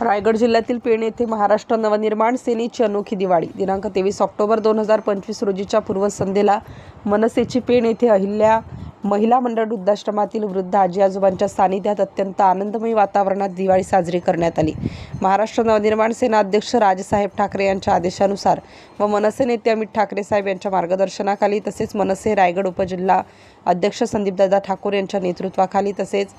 रायगड जिल्ह्यातील पेण येथे महाराष्ट्र नवनिर्माण सेनेची अनोखी दिवाळी. दिनांक तेवीस ऑक्टोबर दोन हजार पंचवीस रोजीच्या पूर्वसंध्येला मनसेची पेण येथे अहिल्या महिला मंडळ वृद्धाश्रमातील वृद्ध आजी आजोबांच्या सानिध्यात अत्यंत आनंदमयी वातावरणात दिवाळी साजरी करण्यात आली. महाराष्ट्र नवनिर्माण सेना अध्यक्ष राजसाहेब ठाकरे यांच्या आदेशानुसार व मनसे नेते अमित ठाकरे साहेब यांच्या मार्गदर्शनाखाली तसेच मनसे रायगड उपजिल्हा अध्यक्ष संदीपदादा ठाकूर यांच्या नेतृत्वाखाली तसेच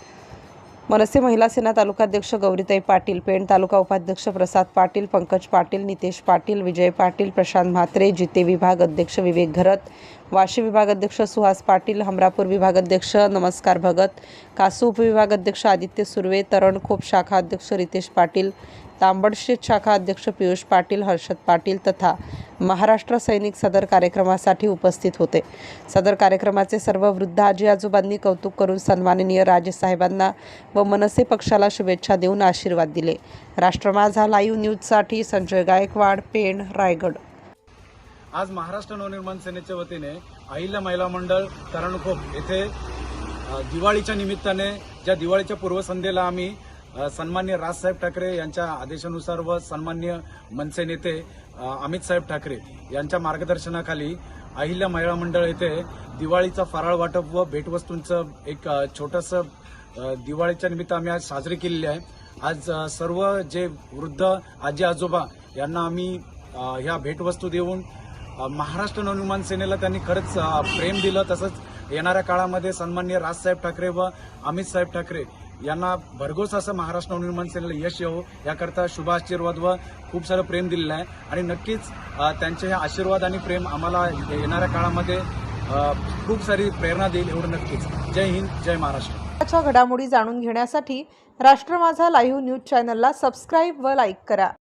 मनसे महिला सेना तालुकाध्यक्ष गौरीताई पाटील पेण तालुका उपाध्यक्ष प्रसाद पाटील पंकज पाटील नितेश पाटील विजय पाटील प्रशांत म्हात्रे जिते विभाग अध्यक्ष विवेक घरत वाशी विभाग अध्यक्ष सुहास पाटील हमरापूर विभाग अध्यक्ष नमस्कार भगत कासू उपविभाग अध्यक्ष आदित्य सुर्वे तरणखोप शाखा अध्यक्ष रितेश पाटील तांबडशेत शाखा अध्यक्ष पियुष पाटील हर्षद पाटील तथा महाराष्ट्र सैनिक सदर कार्यक्रमासाठी उपस्थित होते. सदर कार्यक्रमाचे सर्व वृद्ध आजी आजोबांनी कौतुक करून सन्माननीय राजेसाहेबांना व मनसे पक्षाला शुभेच्छा देऊन आशीर्वाद दिले. राष्ट्र माझा लाईव्ह न्यूजसाठी संजय गायकवाड पेण रायगड. आज महाराष्ट्र नवनिर्माण सेनेच्या वतीने अहिल्या महिला मंडळ तरणखोप येथे दिवाळीच्या निमित्ताने ज्या दिवाळीच्या पूर्वसंध्येला आम्ही सन्मान्य राजसाहेब ठाकरे यांच्या आदेशानुसार व सन्मान्य मनसे नेते अमित साहेब ठाकरे यांच्या मार्गदर्शनाखाली अहिल्या महिला मंडळ येथे दिवाळीचा फराळ वाटप व भेटवस्तूंचं एक छोटंसं दिवाळीच्या निमित्त आम्ही आज साजरी केलेली आहे. आज सर्व जे वृद्ध आजी आजोबा यांना आम्ही ह्या भेटवस्तू देऊन महाराष्ट्र नवनिर्माण सेनेला त्यांनी खरंच प्रेम दिलं तसंच येणाऱ्या काळामध्ये सन्मान्य राजसाहेब ठाकरे व अमित साहेब ठाकरे यांना भरघोस असं महाराष्ट्र नवनिर्माण सेनेला यश येऊ याकरता शुभ आशीर्वाद व खूप सारं प्रेम दिलेलं आहे. आणि नक्कीच त्यांचे हे आशीर्वाद आणि प्रेम आम्हाला येणाऱ्या काळामध्ये खूप सारी प्रेरणा देईल एवढं नक्कीच. जय हिंद जय महाराष्ट्र. घडामोडी जाणून घेण्यासाठी राष्ट्र माझा लाईव्ह न्यूज चॅनलला सबस्क्राईब व लाईक करा.